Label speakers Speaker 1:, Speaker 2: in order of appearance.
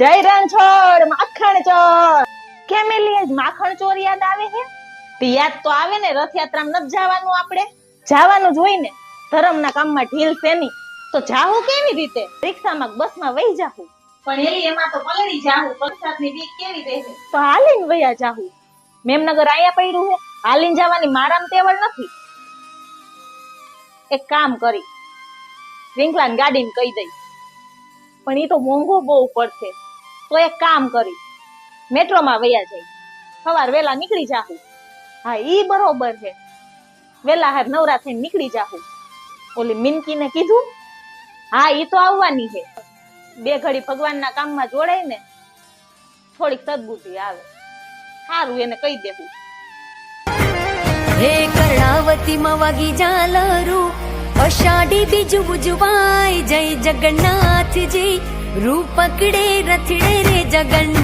Speaker 1: જય રણછોડ, માખણ ચોર. કેમ માખણ ચોર યાદ આવે છે યાદ તો આવે ને, રથયાત્રામાં નથી જવાનું આપણે. જવાનું જોઈને ધર્મના કામમાં ઢીલ છે તો જાવું કેવી રીતે? રિક્ષામાં બસમાં વહી જાવું પણ એલી એમાં તો પલળી જાવું વરસાદની બીક કેવી રહેશે તો હાલીન વયા જાવું મેમનગર આયા પડ્યું છે હાલીન જવાની મારામ તેવડ નથી. એક કામ કરી, વિંકલાને ગાડીને કહી દઈ. પણ એ તો મોંઘું બહુ પડશે. તો એક કામ કરી. મેટ્રોમાં વયા જઈ સવાર વેલા નીકળી જાહુ. હા, ઈ બરોબર છે. વેલા હાર નવરા થઈને નીકળી જાહુ. ઓલી મિનકીને કીધું, હા, ઈ તો આવવાની છે. બે ઘડી ભગવાનના કામમાં જોડાય ને, થોડીક સદબુદ્ધિ આવે. સારું એને કહી દેવું
Speaker 2: હે કર્ણાવતીમાં વાગી ઝાલરું અષાઢી બીજું ઉજવાય જય જગન્નાથજી. રૂપકડે રથડે રે જગન્નાથ